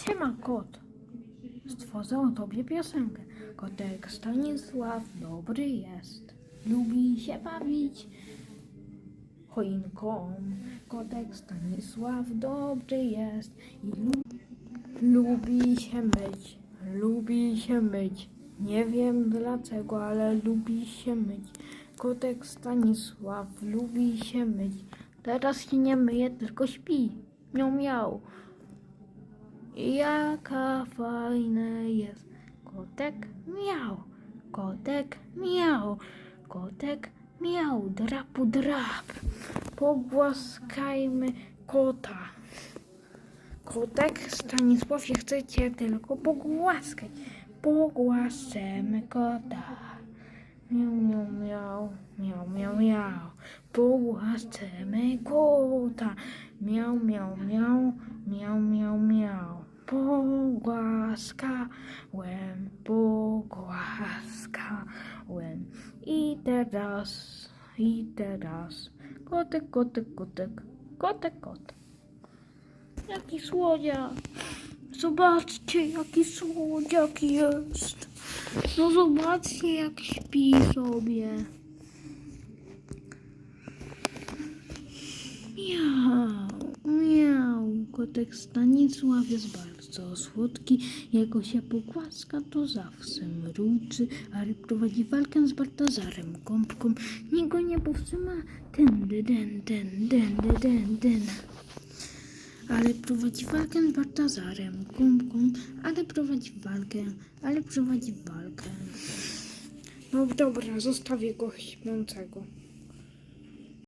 Siema kot. Stworzę o tobie piosenkę. Kotek Stanisław dobry jest. Lubi się bawić choinką. Kotek Stanisław dobry jest i lu- lubi się myć. Lubi się myć. Nie wiem dlaczego, ale lubi się myć. Kotek Stanisław lubi się myć. Teraz się nie myje, tylko śpi. Miał miał. Jaka fajna jest. Kotek miał, kotek miał, kotek miał, drapu drap. Pogłaskajmy kota. Kotek Stanisław, chcecie tylko pogłaskać. Pogłaszczemy kota. Miau, miau, miau, miau, miau, miau. Pogłaszczemy kota. Miau, miau, miau, miau, miau, miau. Pogłaskałem, pogłaskałem. I teraz, i teraz. Kotek, kotek, kotek, kotek, kot. Jaki słodziak. Zobaczcie, jaki słodziak jest. No zobaczcie, jak śpi sobie. Miau, miau. Kotek Stanisław jest bardzo słodki. Jego się pogłaska, to zawsze mruczy, ale prowadzi walkę z Baltazarem Gąbką. Nikt go nie powstrzyma. Ten, den, den, den, den, den, den. Ale prowadzi walkę Baltazarem Gąbką, ale prowadzi walkę, ale prowadzi walkę. No dobra, zostawię go śpiącego.